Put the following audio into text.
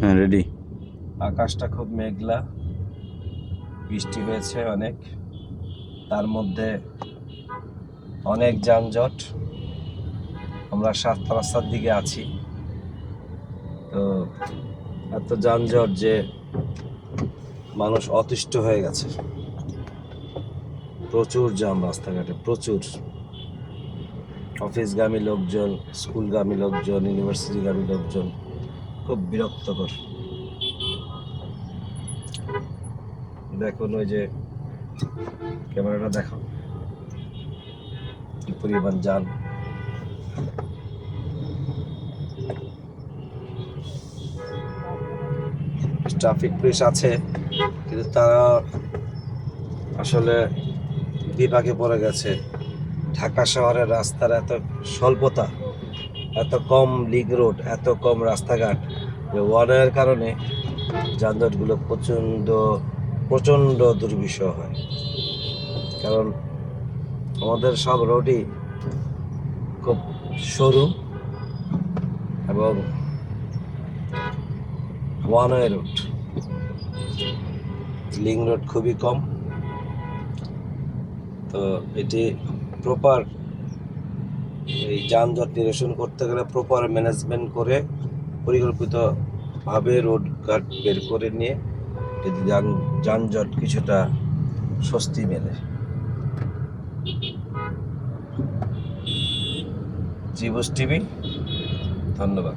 হ্যাঁ রেডি আকাশটা খুব মেঘলা, বৃষ্টি হয়েছে অনেক, তার মধ্যে অনেক যানজট, আমরা সাত রাস্তার দিকে আছি। তো এত যানজট যে মানুষ অতিষ্ঠ হয়ে গেছে। প্রচুর জ্যাম রাস্তাঘাটে, প্রচুর। অফিসগামী লোকজন, স্কুলগামী লোকজন, ইউনিভার্সিটিগামী লোকজন খুব বিরক্তকর। দেখুন ওই যে ক্যামেরাটা দেখো পরিমাণ যান ট্রাফিক পুলিশ আছে, কিন্তু তারা আসলে বিভাগে পড়ে গেছে। ঢাকা শহরের রাস্তার এত স্বল্পতা। এত কম লিগ রোড এত কম রাস্তাঘাট ওয়ানের কারণে যানজটগুলো প্রচণ্ড প্রচণ্ড দুর্বিষহ হয়। কারণ আমাদের সব রোডই খুব সরু এবং one way road link road খুবই কম। তো এটি প্রপার এই যানজট নিরসন করতে গেলে প্রপার ম্যানেজমেন্ট করে পরিকল্পিতভাবে রোড ঘাট বের করে নিয়ে যদি যান, যানজট কিছুটা স্বস্তি মেলে। জীবস টিভি, ধন্যবাদ।